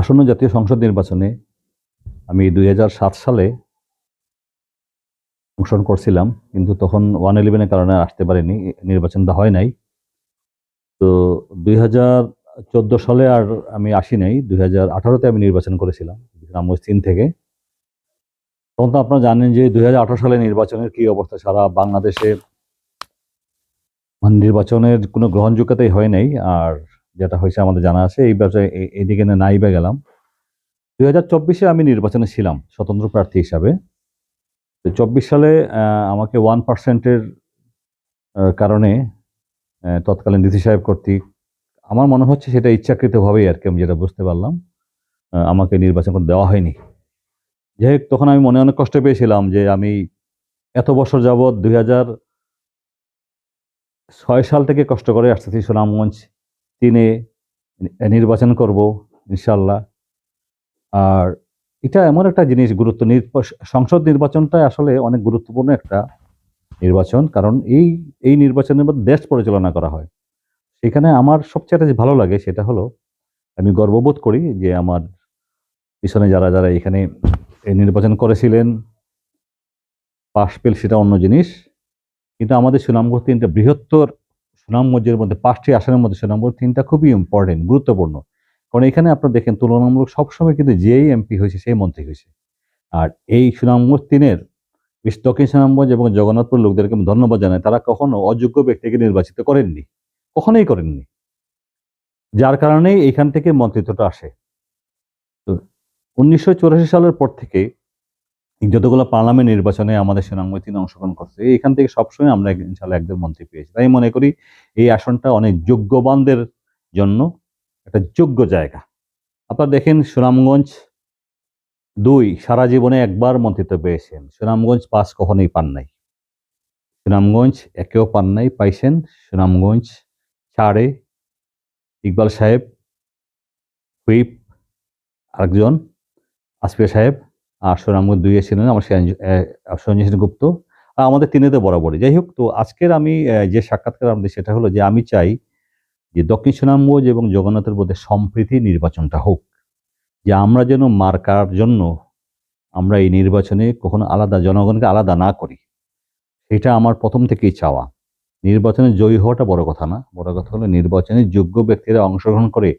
আসন্ন জাতীয় সংসদ নির্বাচনে আমি দুই হাজার সাত সালে অংশগ্রহণ করছিলাম, কিন্তু তখন ওয়ান ইলেভেনের কারণে আসতে পারিনি, নির্বাচনটা হয় নাই। তো দুই সালে আর আমি আসি নাই, দুই হাজার আঠারোতে আমি নির্বাচন করেছিলাম রামস্তিন থেকে। তখন তো আপনারা জানেন যে দুই হাজার আঠারো সালে নির্বাচনের কি অবস্থা, সারা বাংলাদেশে মানে নির্বাচনের কোনো গ্রহণযোগ্যতাই হয় নাই, আর যেটা হয়েছে আমাদের জানা আছে, এই ব্যাপারে এদিকে নাইবা গেলাম। দুই হাজার চব্বিশে আমি নির্বাচনে ছিলাম, স্বতন্ত্র প্রার্থী হিসাবে। তো চব্বিশ সালে আমাকে ওয়ান পার্সেন্টের কারণে তৎকালীন ডিসি সাহেব কর্তৃক আমার মনে হচ্ছে সেটা ইচ্ছাকৃতভাবেই আর কি, আমি যেটা বুঝতে পারলাম আমাকে নির্বাচন করতে দেওয়া হয়নি। যাই হোক, তখন আমি মনে অনেক কষ্ট পেয়েছিলাম যে আমি এত বছর যাবৎ দুই হাজার ছয় সাল থেকে কষ্ট করে আসতেছি সুনামগঞ্জ তিনে নির্বাচন করব, ইনশাল্লাহ। আর এটা এমন একটা জিনিস, গুরুত্ব সংসদ নির্বাচনটা আসলে অনেক গুরুত্বপূর্ণ একটা নির্বাচন, কারণ এই এই নির্বাচনের মধ্যে দেশ পরিচালনা করা হয়। সেখানে আমার সবচেয়ে যে ভালো লাগে সেটা হলো, আমি গর্ববোধ করি যে আমার পিছনে যারা যারা এখানে নির্বাচন করেছিলেন, পাশ পেল সেটা অন্য জিনিস। কিন্তু আমাদের সুনামগঞ্জ তিনটা বৃহত্তর সুনামগঞ্জের মধ্যে পাঁচটি আসনের মধ্যে সুনামগঞ্জ তিনটা খুবই ইম্পর্টেন্ট গুরুত্বপূর্ণ। কারণ এখানে আপনারা দেখেন তুলনামূলক সবসময় কিন্তু যেই এমপি হয়েছে, সেই মন্ত্রী হয়েছে। আর এই সুনামগঞ্জ তিনের দক্ষিণ সুনামগঞ্জ এবং জগন্নাথপুর লোকদেরকে আমি ধন্যবাদ জানাই, তারা কখনো অযোগ্য ব্যক্তিকে নির্বাচিত করেননি, কখনোই করেননি। যার কারণেই এইখান থেকে মন্ত্রিত্বটা আসে। তো উনিশশো সালের পর থেকে যতগুলো পার্লামেন্ট নির্বাচনে আমাদের সুনামগঞ্জ তিনি অংশগ্রহণ করছে, এখান থেকে সবসময় আমরা ইনশাল্লাহ একজন মন্ত্রী পেয়েছি। তাই মনে করি এই আসনটা অনেক যোগ্যবানদের জন্য একটা যোগ্য জায়গা। আপনারা দেখেন সুনামগঞ্জ দুই সারা জীবনে একবার মন্ত্রিত্ব পেয়েছেন। সুনামগঞ্জ পাঁচ কখনোই পান নাই। সুনামগঞ্জ একেও পান নাই, পাইছেন। সুনামগঞ্জ চারে ইকবাল সাহেব, হুইপ, আরেকজন, আসফিয়া সাহেব আর সুনামগঞ্জ দুইয়ে ছিলেন আমার সেন গুপ্ত। আর আমাদের তিনেতে বরাবরই। যাই হোক, তো আজকের আমি যে সাক্ষাৎকার আমাদের সেটা হলো যে আমি চাই যে দক্ষিণ সুনামগঞ্জ এবং জগন্নাথের মধ্যে সম্প্রীতি নির্বাচনটা হোক, যে আমরা যেন মার্কার জন্য আমরা এই নির্বাচনে কখনো আলাদা জনগণকে আলাদা না করি। সেটা আমার প্রথম থেকেই চাওয়া। নির্বাচনে জয়ী হওয়াটা বড় কথা না। বড় কথা হলো নির্বাচনে যোগ্য ব্যক্তিরা অংশগ্রহণ করে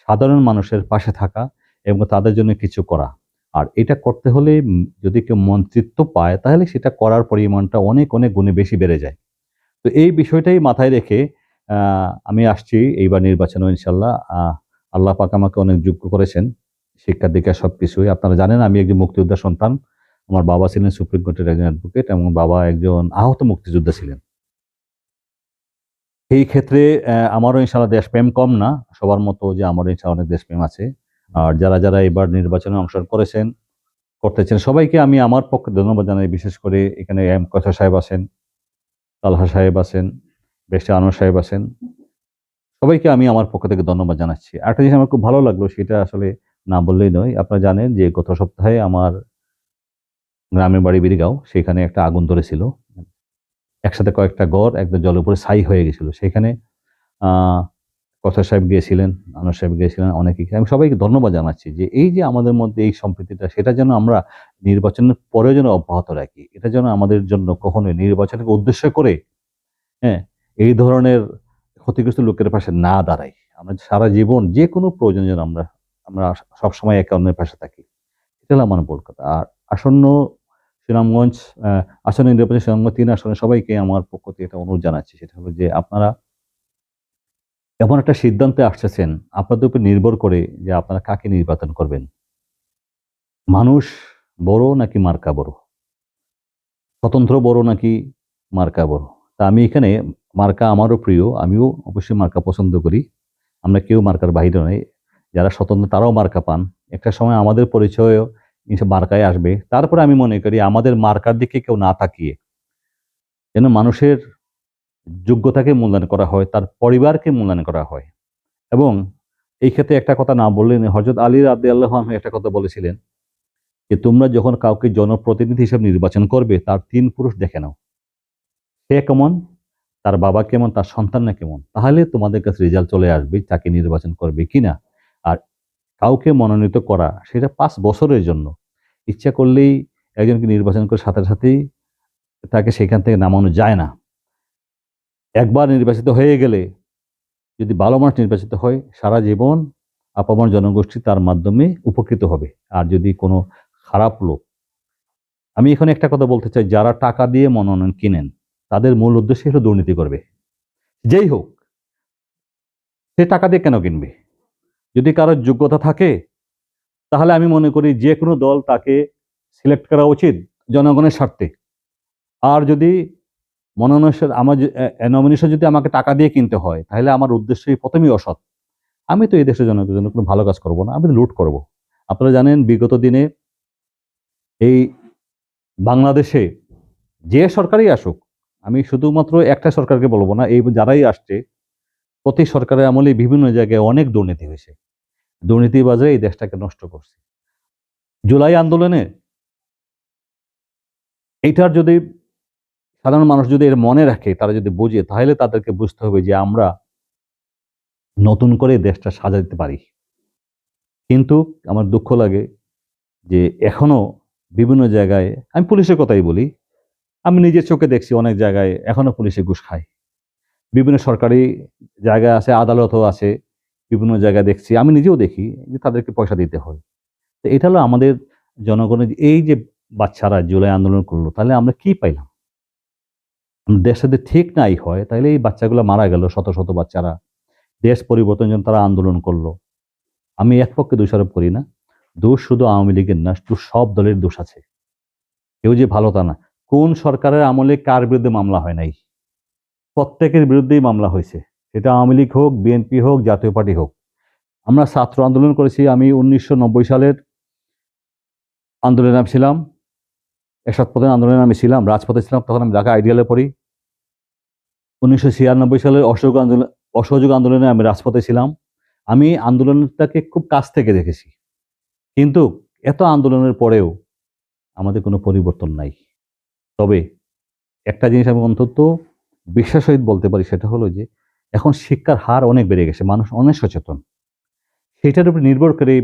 সাধারণ মানুষের পাশে থাকা এবং তাদের জন্য কিছু করা। আর এটা করতে হলে যদি কেউ মন্ত্রিত্ব পায়, তাহলে সেটা করার পরিমাণটা অনেক অনেক গুণে বেশি বেড়ে যায়। তো এই বিষয়টাই মাথায় রেখে আমি আসছি এইবার নির্বাচনে ইনশাল্লাহ। আল্লাহ পাক আমাকে অনেক যোগ্য করেছেন, শিক্ষা দীক্ষা সব কিছুই আপনারা জানেন আমি একজন মুক্তিযোদ্ধা সন্তান। আমার বাবা ছিলেন সুপ্রিম কোর্টের একজন অ্যাডভোকেট এবং বাবা একজন আহত মুক্তিযোদ্ধা ছিলেন। এই ক্ষেত্রে আমারও ইনশাল্লাহ দেশপ্রেম কম না। সবার মতো যে আমারও ইনশাল্লাহ অনেক দেশপ্রেম আছে। আর যারা যারা এবার নির্বাচনে অংশগ্রহণ করেছেন, করতেছেন, সবাইকে আমি আমার পক্ষে ধন্যবাদ জানাই। বিশেষ করে এখানে এম কথা সাহেব আছেন, তালহা সাহেব আছেন, বেশি আনোয়ার সাহেব আছেন, সবাইকে আমি আমার পক্ষ থেকে ধন্যবাদ জানাচ্ছি। একটা জিনিস আমার খুব ভালো লাগল, সেটা আসলে না বললেই নয়, আপনারা জানেন যে গত সপ্তাহে আমার গ্রামের বাড়ি বিরিগাঁও, সেখানে একটা আগুন ধরেছিল। একসাথে কয়েকটা গড় একদম জলের উপরে ছাই হয়ে গেছিল। সেখানে কথা সাহেব গিয়েছিলেন, আনোয়ার সাহেব গিয়েছিলেন অনেকে আমি সবাইকে ধন্যবাদ জানাচ্ছি যে এই যে আমাদের মধ্যে এই সম্প্রীতিটা, সেটা যেন আমরা নির্বাচনের পরেও যেন অব্যাহত রাখি। এটা যেন আমাদের জন্য কখনোই নির্বাচনকে উদ্দেশ্য করে হ্যাঁ এই ধরনের ক্ষতিগ্রস্ত লোকের পাশে না দাঁড়াই। আমরা সারা জীবন যে কোনো প্রয়োজন যেন আমরা আমরা সবসময় একে অন্যের পাশে থাকি। এটা হলো আমার বল কথা। আর আসন্ন সুনামগঞ্জ আসন্ন নির্বাচন সুনামগঞ্জ তিন আসনে সবাইকে আমার পক্ষ থেকে একটা অনুরোধ জানাচ্ছি। সেটা হলো যে আপনারা এমন একটা সিদ্ধান্তে আসতেছেন, আপনাদের উপর নির্ভর করে যে আপনারা কাকে নির্বাচন করবেন? মানুষ বড় নাকি মার্কা বড়? স্বতন্ত্র বড় নাকি মার্কা বড়? তা আমি এখানে মার্কা আমারও প্রিয়, আমিও অবশ্যই মার্কা পছন্দ করি। আমরা কেউ মার্কার বাহিরে নই, যারা স্বতন্ত্র তারাও মার্কা পান। একটা সময় আমাদের পরিচয়ও মার্কায় আসবে। তারপরে আমি মনে করি আমাদের মার্কার দিকে কেউ না তাকিয়ে, যেন মানুষের যোগ্যতাকে মূল্যায়ন করা হয়, তার পরিবারকে মূল্যায়ন করা হয়। এবং এই ক্ষেত্রে একটা কথা না বললেন হজরত আলী রাদে আল্লাহ একটা কথা বলেছিলেন যে, তোমরা যখন কাউকে জনপ্রতিনিধি হিসেবে নির্বাচন করবে, তার তিন পুরুষ দেখে নাও। সে কেমন? তার বাবা কেমন? তার সন্তানরা কেমন? তাহলে তোমাদের কাছে রেজাল্ট চলে আসবে তাকে নির্বাচন করবে কিনা। আর কাউকে মনোনীত করা, সেটা পাঁচ বছরের জন্য। ইচ্ছা করলেই একজনকে নির্বাচন করে সাথে সাথেই তাকে সেখান থেকে নামানো যায় না। একবার নির্বাচিত হয়ে গেলে যদি ভালো মানুষ নির্বাচিত হয়, সারা জীবন আপামর জনগোষ্ঠী তার মাধ্যমে উপকৃত হবে। আর যদি কোনো খারাপ লোক, আমি এখানে একটা কথা বলতে চাই, যারা টাকা দিয়ে মনোনয়ন কিনেন, তাদের মূল উদ্দেশ্য হলো দুর্নীতি করবে। যেই হোক, সে টাকা দিয়ে কেন কিনবে? যদি কারোর যোগ্যতা থাকে, তাহলে আমি মনে করি যে কোনো দল তাকে সিলেক্ট করা উচিত জনগণের স্বার্থে। আর যদি মনোনয়ন আমার নমিনেশন যদি আমাকে টাকা দিয়ে কিনতে হয়, তাহলে আমার উদ্দেশ্যই প্রথমেই অসৎ। আমি তো এই দেশের জনগণের জন্য কোনো ভালো কাজ করব না, আমি লুট করব। আপনারা জানেন, বিগত দিনে এই বাংলাদেশে যে সরকারই আসুক, আমি শুধুমাত্র একটা সরকারকে বলব না, এই যারাই আসছে, প্রতি সরকারের আমলে বিভিন্ন জায়গায় অনেক দুর্নীতি হয়েছে। দুর্নীতিবাজরা এই দেশটাকে নষ্ট করছে। জুলাই আন্দোলনে এইটার যদি সাধারণ মানুষ যদি এর মনে রাখে, তারা যদি বুঝে, তাহলে তাদেরকে বুঝতে হবে যে আমরা নতুন করে দেশটা সাজাতে পারি। কিন্তু আমার দুঃখ লাগে যে এখনও বিভিন্ন জায়গায়, আমি পুলিশের কথাই বলি, আমি নিজের চোখে দেখছি অনেক জায়গায় এখনও পুলিশে ঘুষ খায়। বিভিন্ন সরকারি জায়গা আছে, আদালতও আছে, বিভিন্ন জায়গায় দেখছি, আমি নিজেও দেখি যে তাদেরকে পয়সা দিতে হয়। তো এটা হলো আমাদের জনগণের, এই যে বাচ্চারা জুলাই আন্দোলন করল, তাহলে আমরা কি পাইলাম? দেশ যদি ঠিক নাই হয় তাহলে এই বাচ্চাগুলো মারা গেল, শত শত বাচ্চারা। দেশ পরিবর্তনের জন্য তারা আন্দোলন করল। আমি এক পক্ষে দোষারোপ করি না। দোষ শুধু আওয়ামী লীগের না দোষ সব দলের দোষ আছে। কেউ যে ভালো তা না। কোন সরকারের আমলে কার বিরুদ্ধে মামলা হয় নাই? প্রত্যেকের বিরুদ্ধেই মামলা হয়েছে। সেটা আওয়ামী লীগ হোক, বিএনপি হোক, জাতীয় পার্টি হোক। আমরা ছাত্র আন্দোলন করেছি, আমি উনিশশো নব্বই সালের আন্দোলনে আমি ছিলাম এরশাদ আন্দোলনে আমি ছিলাম রাজপথে ছিলাম, তখন আমি ঢাকা আইডিয়ালে পড়ি। উনিশশো ছিয়ানব্বই সালের অসহযোগ আন্দোলন, অসহযোগ আন্দোলনে আমি রাজপথে ছিলাম। আমি আন্দোলনটাকে খুব কাছ থেকে দেখেছি। কিন্তু এত আন্দোলনের পরেও আমাদের কোনো পরিবর্তন নাই। তবে একটা জিনিস আমি অন্তত বিশ্বাস সহিত বলতে পারি, সেটা হলো যে এখন শিক্ষার হার অনেক বেড়ে গেছে, মানুষ অনেক সচেতন। সেটার উপর নির্ভর করে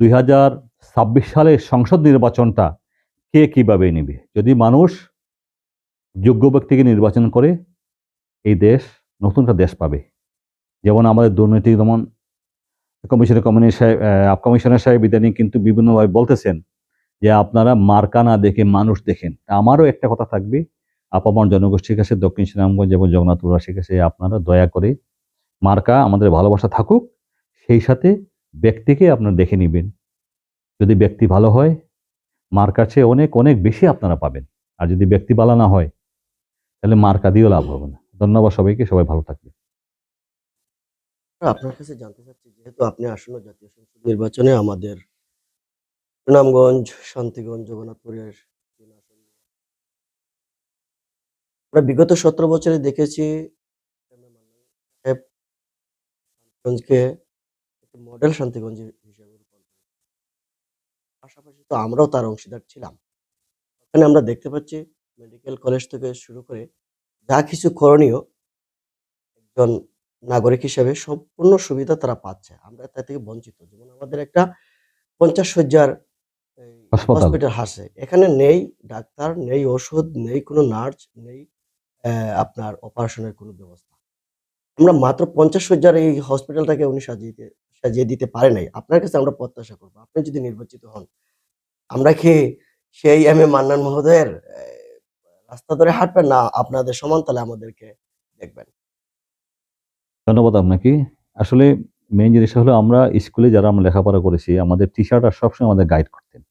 দুই হাজার ছাব্বিশ সালের সংসদ নির্বাচনটা কে কীভাবে নেবে? যদি মানুষ যোগ্য ব্যক্তিকে নির্বাচন করে, এই দেশ নতুন একটা দেশ পাবে। যেমন আমাদের দুর্নীতি, যেমন কমিশনের কমিশনের সাহেব আপ কমিশনার সাহেব ইদানিং কিন্তু বিভিন্নভাবে বলতেছেন যে আপনারা মার্কা না দেখে মানুষ দেখেন। আমারও একটা কথা থাকবে। আপামর জনগোষ্ঠীর কাছে, দক্ষিণ সুনামগঞ্জ এবং জগন্নাথপুরবাসীর কাছে আপনারা দয়া করে মার্কা আমাদের ভালোবাসা থাকুক। সেই সাথে ব্যক্তিকে আপনারা দেখে নেবেন। যদি ব্যক্তি ভালো হয় মার্কার কাছে অনেক অনেক বেশি আপনারা পাবেন আর যদি ব্যক্তি ভালো না হয়, তাহলে মার্কা দিয়েও লাভ হবে না ধন্যবাদ সবাইকে, সবাই ভালো থাকবে আপনার কাছে জানতে চাচ্ছি, যেহেতু আপনি আসন্ন জাতীয় সংসদ নির্বাচনে আমাদের সুনামগঞ্জ, শান্তিগঞ্জ, জগন্নাথপুরের। আমরা বিগত সতেরো বছরে দেখেছি মডেল শান্তিগঞ্জ। পাশাপাশি তো আমরাও তার অংশীদার ছিলাম। ওখানে আমরা দেখতে পাচ্ছি মেডিকেল কলেজ থেকে শুরু করে যা কিছু করণীয় একজন নাগরিক হিসেবে সম্পূর্ণ সুবিধা তারা পাচ্ছে। আমরা তা থেকে বঞ্চিত। যেমন আমাদের একটা পঞ্চাশ শয্যার হসপিটাল হাসে এখানে নেই ডাক্তার নেই ওষুধ নেই কোনো নার্স নেই আপনার অপারেশনের কোনো ব্যবস্থা। আমরা মাত্র পঞ্চাশ শয্যার এই হসপিটালটাকে উনি সাজিয়ে সাজিয়ে দিতে পারে নাই। আপনার কাছে আমরা প্রত্যাশা করব। আপনি যদি নির্বাচিত হন, আমরা কি সেই এম এ মান্নান মহোদয়ের রাস্তা ধরে হাঁটবেন না আপনাদের সমান্তলে আমাদেরকে দেখবেন? ধন্যবাদ আপনাকে। আসলে মেইন জিনিসটা হলো আমরা স্কুলে যারা আমরা লেখাপড়া করেছি, আমাদের টিচাররা সবসময় আমাদের গাইড করতেন।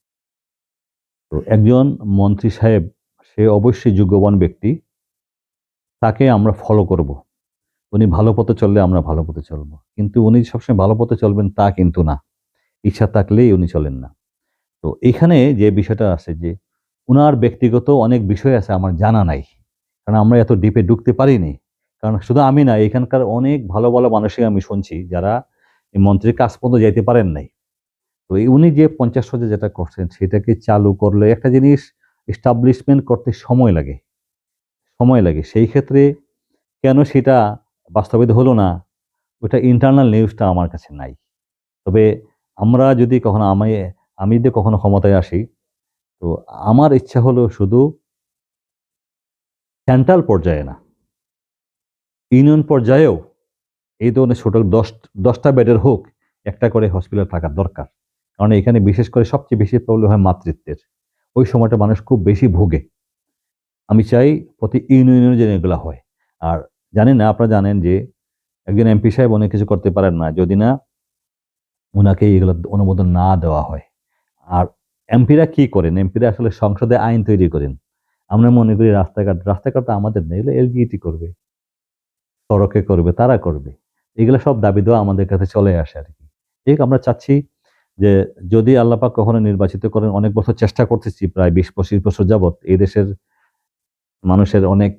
তো একজন মন্ত্রী সাহেব, সে অবশ্যই যোগ্যবান ব্যক্তি, তাকে আমরা ফলো করব। উনি ভালো পথে চললে আমরা ভালো পথে চলবো। কিন্তু উনি সবসময় ভালো পথে চলবেন তা কিন্তু না। ইচ্ছা থাকলেই উনি চলেন না। তো এখানে যে বিষয়টা আছে যে, উনার ব্যক্তিগত অনেক বিষয় আছে আমার জানা নাই। কারণ আমরা এত ডিপে ঢুকতে পারিনি। কারণ শুধু আমি না, এখানকার অনেক ভালো ভালো মানুষই আমি শুনছি যারা মন্ত্রীর কাজ পর্যন্ত যাইতে পারেন নাই। তো উনি যে পঞ্চাশ হাজার যেটা করছেন, সেটাকে চালু করলে একটা জিনিস এস্টাবলিশমেন্ট করতে সময় লাগে। সময় লাগে। সেই ক্ষেত্রে কেন সেটা বাস্তবায়িত হলো না ওটা ইন্টারনাল নিউজটা আমার কাছে নাই। তবে আমরা যদি কখনো আমি আমি যদি কখনো ক্ষমতায় আসি, তো আমার ইচ্ছা হলো শুধু সেন্ট্রাল পর্যায়ে না ইউনিয়ন পর্যায়েও এই ধরনের ছোট দশ, দশটা বেডের হোক, একটা করে হসপিটাল থাকার দরকার। কারণ এখানে বিশেষ করে সবচেয়ে বেশি প্রবলেম হয় মাতৃত্বের। ওই সময়টা মানুষ খুব বেশি ভোগে। আমি চাই প্রতি ইউনিয়নে যেন এগুলো হয়। আর জানেন না, আপনারা জানেন যে একজন এমপি সাহেব অনেক কিছু করতে পারেন না, যদি না ওনাকে এগুলো অনুমোদন না দেওয়া হয়। আর এমপিরা কি করেন? এমপিরা আসলে সংসদে আইন তৈরি করেন। আমরা মনে করি রাস্তাঘাট রাস্তাঘাট তো আমাদের নেই এগুলো এলজিইটি করবে, সড়কে করবে, তারা করবে। এগুলো সব দাবি দেওয়া আমাদের কাছে চলে আসে আর কি। ঠিক, আমরা চাচ্ছি যে যদি আল্লাপাক কখনো নির্বাচিত করেন, অনেক বছর চেষ্টা করতেছি, প্রায় বিশ পঁচিশ বছর যাবত এই দেশের মানুষের অনেক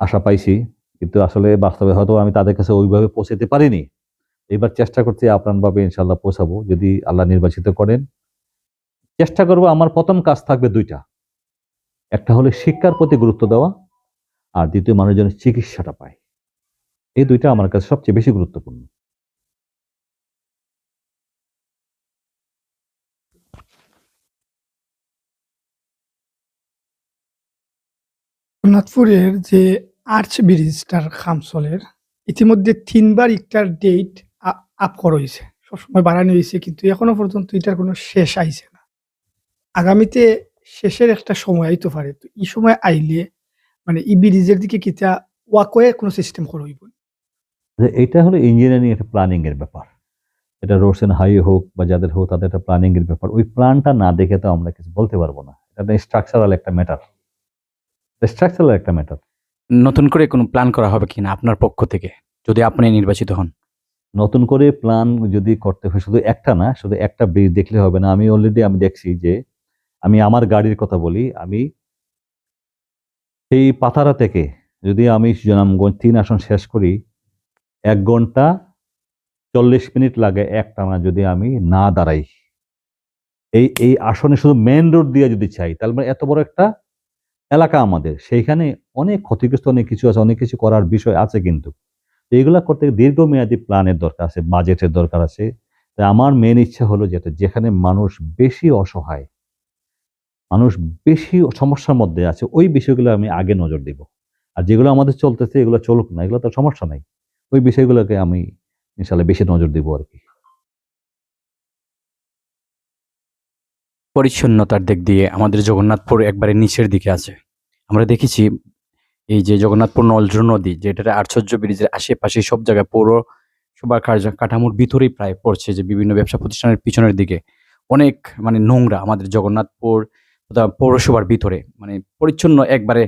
আশা পাইছি। কিন্তু আসলে বাস্তবে হয়তো আমি তাদের কাছে ওইভাবে পৌঁছাতে পারিনি। এবার চেষ্টা করছি আপ্রাণভাবে ইনশাল্লাহ পৌঁছাবো, যদি আল্লাহ নির্বাচিত করেন। চেষ্টা করব, আমার প্রথম কাজ থাকবে দুইটা। একটা হলো শিক্ষার প্রতি গুরুত্ব দেওয়া, আর দ্বিতীয় মানুষজন চিকিৎসাটা পায়। এই দুইটা আমার কাছে সবচেয়ে বেশি গুরুত্বপূর্ণ। জগন্নাথপুরের যে আর্চ ব্রিজটার খামসলের ইতিমধ্যে তিনবার ইটার ডেট আপ করা হয়েছে। সবসময় বাড়ানো হয়েছে, কিন্তু এখনও পর্যন্ত এটার কোনো শেষ আইছে না। আগামীতে শেষের একটা সময় আইতে পারে। তো এই সময় আইলে মানে ই ব্রিজের দিকে কিতা ওয়াকওয়ে কোনো সিস্টেম করা হইব? এটা হলো ইঞ্জিনিয়ারিং একটা প্ল্যানিং এর ব্যাপার। এটা রোডস এন্ড হাইওয়ে হোক বা যাদের হোক তাদের একটা প্ল্যানিং এর ব্যাপার। ওই প্ল্যানটা না দেখে তো আমরা কিছু বলতে পারব না। এটা স্ট্রাকচারাল একটা ম্যাটার স্ট্রাকচারাল একটা ম্যাটার নতুন করে কোনো প্ল্যান করা হবে কিনা আপনার পক্ষ থেকে, যদি আপনি নির্বাচিত হন? নতুন করে প্ল্যান যদি করতে হয়, শুধু একটা না, শুধু একটা ব্রিজ দেখলে হবে না। আমি অলরেডি আমি দেখছি যে, আমি আমার গাড়ির কথা বলি, আমি সেই পাথারা থেকে যদি আমি সুনামগঞ্জ তিন আসন শেষ করি, এক ঘণ্টা চল্লিশ মিনিট লাগে এক টানা যদি আমি না দাঁড়াই। এই এই আসনে শুধু মেন রোড দিয়ে যদি চাই, তাহলে মানে এত বড় একটা এলাকা আমাদের, সেইখানে অনেক ক্ষতিগ্রস্ত, অনেক কিছু আছে, অনেক কিছু করার বিষয় আছে কিন্তু। তো এগুলা করতে দীর্ঘমেয়াদী প্ল্যানের দরকার আছে, বাজেটের দরকার আছে। তাই আমার মেন ইচ্ছা হলো যেটা যেখানে মানুষ বেশি অসহায়, মানুষ বেশি সমস্যার মধ্যে আছে, ওই বিষয়গুলো আমি আগে নজর দিব। আর যেগুলো আমাদের চলতেছে, এগুলো চলুক না, এগুলো তো সমস্যা নাই। ওই বিষয়গুলোকে আমি ইনশাল্লাহ বেশি নজর দিব আর কি। পরিচ্ছন্নতার দিক দিয়ে আমাদের জগন্নাথপুর একবারে নিচের দিকে আছে। আমরা দেখেছি এই যে জগন্নাথপুর নলজ নদী যেটা আশ্চর্য ব্রিজের আশেপাশে সব জায়গায় পৌর সবার কাঠামোর ভিতরেই প্রায় পড়ছে যে বিভিন্ন ব্যবসা প্রতিষ্ঠানের পিছনের দিকে। অনেক মানে নোংরা আমাদের জগন্নাথপুর পৌরসভার ভিতরে। মানে পরিচ্ছন্ন একবারে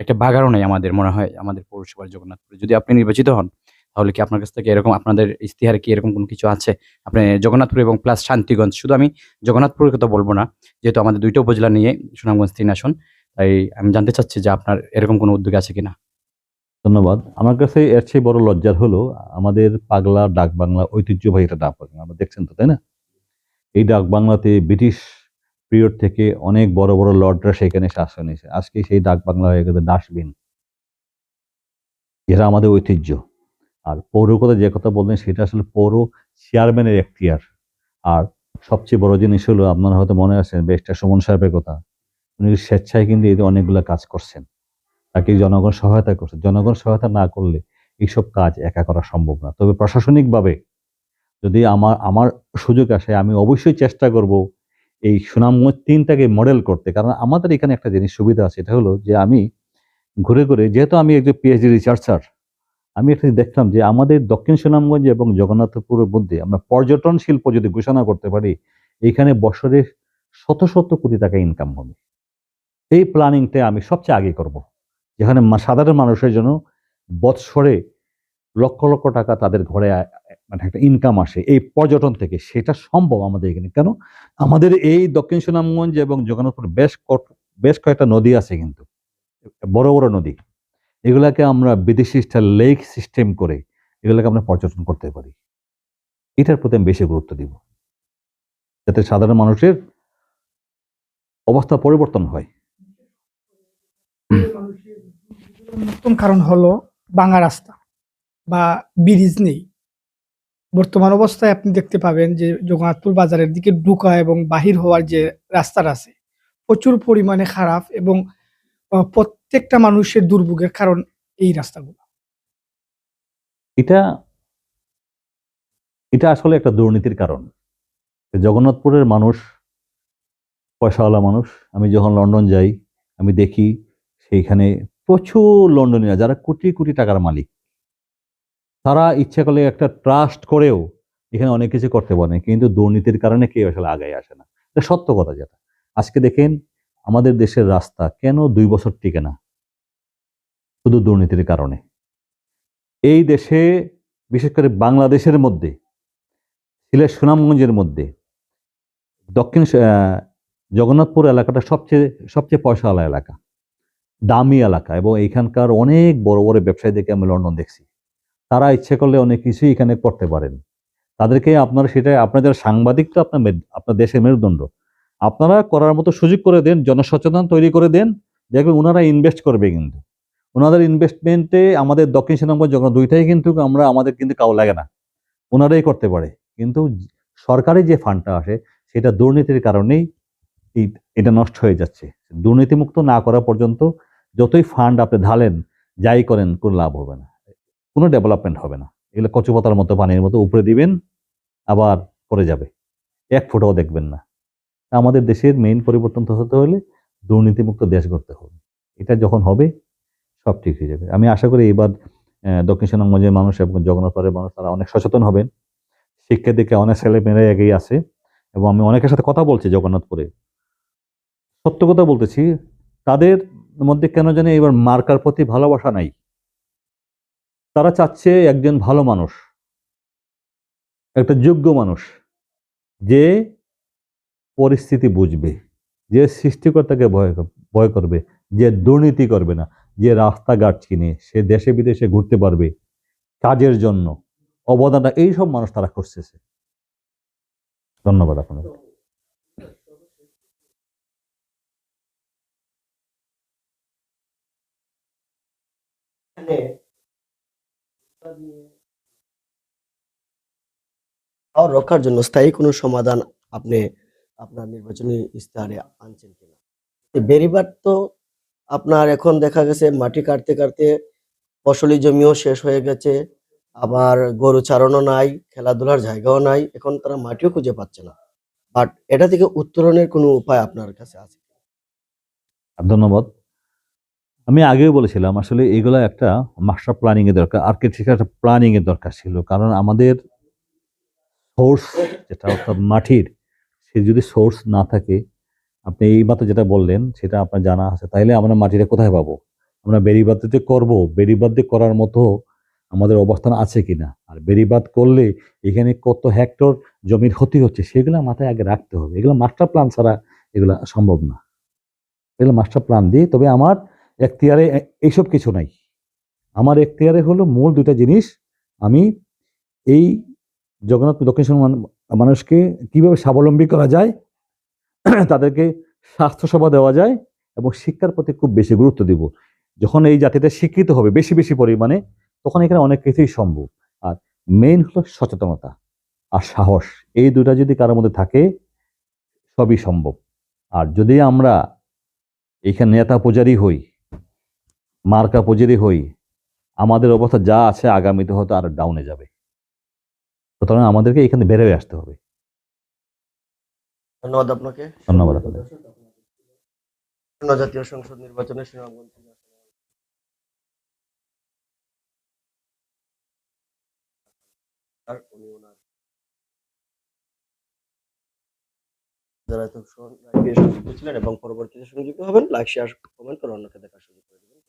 একটা বাগারও নেই আমাদের মনে হয়, আমাদের পৌরসভার জগন্নাথপুরে। যদি আপনি নির্বাচিত হন তাহলে কি আপনার কাছ থেকে এরকম আপনাদের ইস্তিহারে কি এরকম কোনো কিছু আছে? আপনি জগন্নাথপুর এবং প্লাস শান্তিগঞ্জ, শুধু আমি জগন্নাথপুরের কথা বলব না, যেহেতু আমাদের দুইটা উপজেলা নিয়ে সুনামগঞ্জ তিন আসন, তাই আমি জানতে চাচ্ছি যে আপনার এরকম কোনো উদ্যোগ আছে কিনা? ধন্যবাদ। আমার কাছে এর চেয়ে বড় লজ্জার হলো, আমাদের পাগলা ডাক বাংলা ঐতিহ্যবাহী একটা ডাক বাংলা। আমরা দেখছেন তো, তাই না? এই ডাক বাংলাতে ব্রিটিশ পিরিয়ড থেকে অনেক বড় বড় লর্ডরা সেখানে শাসন এসে আজকে সেই ডাক বাংলা হয়ে গেছে ডাস্টবিন। যেটা আমাদের ঐতিহ্য। আর পৌর কথা যে কথা বললেন, সেটা আসলে পৌর চেয়ারম্যানের এখতিয়ার। আর সবচেয়ে বড় জিনিস হলো, আপনারা হয়তো মনে আছেন বেশটা সুমন সাহেবের কথা। উনি স্বেচ্ছায় কিন্তু এই অনেকগুলো কাজ করছেন। তাকে জনগণ সহায়তা করছে। জনগণ সহায়তা না করলে এইসব কাজ একা করা সম্ভব না। তবে প্রশাসনিকভাবে যদি আমার আমার সুযোগ আসে, আমি অবশ্যই চেষ্টা করব এই সুনামগঞ্জ তিনটাকে মডেল করতে। কারণ আমাদের এখানে একটা জিনিস সুবিধা আছে এটা হলো যে আমি ঘুরে ঘুরে, যেহেতু আমি একজন পিএইচডি রিসার্চার আমি একটা দেখলাম যে আমাদের দক্ষিণ সুনামগঞ্জ এবং জগন্নাথপুরের মধ্যে আমরা পর্যটন শিল্প যদি ঘোষণা করতে পারি, এখানে বছরে শত শত কোটি টাকা ইনকাম হবে। এই প্ল্যানিংটা আমি সবচেয়ে আগে করব, যেখানে সাধারণ মানুষের জন্য বৎসরে লক্ষ লক্ষ টাকা তাদের ঘরে মানে একটা ইনকাম আসে এই পর্যটন থেকে। সেটা সম্ভব আমাদের এখানে। কেন? আমাদের এই দক্ষিণ সুনামগঞ্জ এবং জগন্নাথপুর বেশ বেশ কয়েকটা নদী আছে কিন্তু, বড় বড় নদী। এগুলাকে আমরা বিদেশি স্টাইল লেক সিস্টেম করে এগুলোকে আমরা পর্যটন করতে পারি। এটার প্রতি আমি বেশি গুরুত্ব দিব। যাতে সাধারণ মানুষের অবস্থা পরিবর্তন হয়। নতুন কারণ হলো বাঙা রাস্তা বা ব্রিজ নেই। বর্তমান অবস্থায় আপনি দেখতে পাবেন যে জগন্নাথপুর বাজারের দিকে ঢোকা এবং বাহির হওয়ার যে রাস্তাটা আছে, প্রচুর পরিমাণে খারাপ এবং প্রত্যেকটা মানুষের দুর্ভোগের কারণ এই রাস্তাগুলো। এটা এটা আসলে একটা দুর্নীতির কারণ। জগন্নাথপুরের মানুষ, পয়সাওয়ালা মানুষ, আমি যখন লন্ডন যাই, আমি দেখি সেইখানে প্রচুর লন্ডনীরা, যারা কোটি কোটি টাকার মালিক। তারা ইচ্ছা করলে একটা ট্রাস্ট করেও এখানে অনেক কিছু করতে পারে, কিন্তু দুর্নীতির কারণে কেউ আসলে আগায় আসে না। এটা সত্য কথা যেটা। আজকে দেখেন, আমাদের দেশের রাস্তা কেন দুই বছর টিকে না? শুধু দুর্নীতির কারণে। এই দেশে, বিশেষ করে বাংলাদেশের মধ্যে সিলেট সুনামগঞ্জের মধ্যে, দক্ষিণ জগন্নাথপুর এলাকাটা সবচেয়ে সবচেয়ে পয়সাওয়ালা এলাকা, দামি এলাকা এবং এখানকার অনেক বড় বড় ব্যবসায়ীদেরকে আমি লন্ডন দেখছি। তারা ইচ্ছে করলে অনেক কিছুই এখানে করতে পারেন। তাদেরকে আপনারা সেটা আপনাদের সাংবাদিক তো আপনার আপনার দেশের মেরুদণ্ড। আপনারা করার মতো সুযোগ করে দেন জনসচেতন তৈরি করে দেন, দেখবেন ওনারা ইনভেস্ট করবে কিন্তু। ওনাদের ইনভেস্টমেন্টে আমাদের দক্ষিণ সুনামগঞ্জ জগন্নাথ দুইটাই কিন্তু আমরা, আমাদের কিন্তু কাউ লাগে না। ওনারাই করতে পারে। কিন্তু সরকারি যে ফান্ডটা আসে, সেটা দুর্নীতির কারণেই এই, এটা নষ্ট হয়ে যাচ্ছে। দুর্নীতিমুক্ত না করা পর্যন্ত যতই ফান্ড আপনি ঢালেন, যাই করেন, কোনো লাভ হবে না। কোনো ডেভেলপমেন্ট হবে না। এগুলো কচুপাতার মতো পানির মতো উপরে দিবেন, আবার পড়ে যাবে। এক ফোটাও দেখবেন না। আমাদের দেশের মেইন পরিবর্তন হতে হলে দুর্নীতিমুক্ত দেশ করতে হবে। এটা যখন হবে সব ঠিক হয়ে যাবে। আমি আশা করি এবার দক্ষিণ সুনামগঞ্জের মানুষ এবং জগন্নাথপুরের মানুষ তারা অনেক সচেতন হবেন। শিক্ষার দিকে অনেক ছেলে মেয়েরা এগিয়ে আছে এবং আমি অনেকের সাথে কথা বলছি জগন্নাথপুরে। সত্য কথা বলতেছি, তাদের মধ্যে কেন জানি এবার মার্কার প্রতি ভালোবাসা নাই। তারা চাচ্ছে একজন ভালো মানুষ, একটা যোগ্য মানুষ, যে পরিস্থিতি বুঝবে, যে সৃষ্টিকর্তাকে ভয় ভয় করবে, যে দুর্নীতি করবে না। যে রাস্তাঘাট চিনে সে দেশে বিদেশে ঘুরতে পারবে কাজের জন্য অবদানটা এইসব মানুষ তারা খুঁজতেছে। ধন্যবাদ আপনাকে আর রক্ষার জন্য স্থায়ী কোনো সমাধান আপনি আপনার নির্বাচনী ইস্তাহারে আনছেন কিনা? এই বেড়িবাদ তো আপনার এখন দেখা গেছে মাটি কাটতে কাটতে ফসলি জমিও শেষ হয়ে গেছে। আবার গরু চারণও নাই, খেলাধুলার জায়গাও নাই, এখন তারা মাটিও খুঁজে পাচ্ছে না। বাট এটা থেকে উত্তরণের কোনো উপায় আপনার কাছে আছে? ধন্যবাদ। আমি আগেও বলেছিলাম, আসলে এগুলো একটা মাস্টার প্ল্যানিং এর দরকার আর্কিটেকচার একটা প্ল্যানিং এর দরকার ছিল। কারণ আমাদের সোর্স যেটা অর্থাৎ মাটির, সে যদি সোর্স না থাকে আপনি এই মাত্র যেটা বললেন, সেটা আপনার জানা আছে। তাইলে আমরা মাটিটা কোথায় পাবো? আমরা বেড়িবাদতে করব? বেড়িবাদ করার মতো আমাদের অবস্থান আছে কিনা? আর বেড়িবাদ করলে এখানে কত হেক্টর জমির ক্ষতি হচ্ছে, সেগুলো মাথায় আগে রাখতে হবে। এগুলো মাস্টার প্ল্যান ছাড়া এগুলো সম্ভব না। এগুলো মাস্টার প্ল্যান দিয়ে, তবে আমার এখতিয়ারে এইসব কিছু নাই। আমার এখতিয়ারে হলো মূল দুটা জিনিস, আমি এই জগন্নাথ দক্ষিণ মানুষকে কীভাবে স্বাবলম্বী করা যায় তাদেরকে স্বাস্থ্যসেবা দেওয়া যায় এবং শিক্ষার প্রতি খুব বেশি গুরুত্ব দিব। যখন এই জাতিটা শিক্ষিত হবে বেশি বেশি পরিমাণে, তখন এখানে অনেক কিছুই সম্ভব। আর মেইন হলো সচেতনতা আর সাহস। এই দুটা যদি কারোর মধ্যে থাকে, সবই সম্ভব। আর যদি আমরা এখানে নেতা পূজারি হই, মার্কা পূজারি হই, আমাদের অবস্থা যা আছে, আগামীতে হয়তো আর ডাউনে যাবে। সুতরাং আমাদেরকে এখানে বের হয়ে আসতে হবে। ধন্যবাদ আপনাকে। ধন্যবাদ আপনাকে। জাতীয় সংসদ নির্বাচনে সুনামগঞ্জ আর উনি ওনার যারা এতক্ষণ লাইভে সংযুক্ত ছিলেন এবং পরবর্তীতে সংযুক্ত হবেন লাইক শেয়ার কমেন্ট করে অন্যকে দেখার সুযোগ করে দেবেন।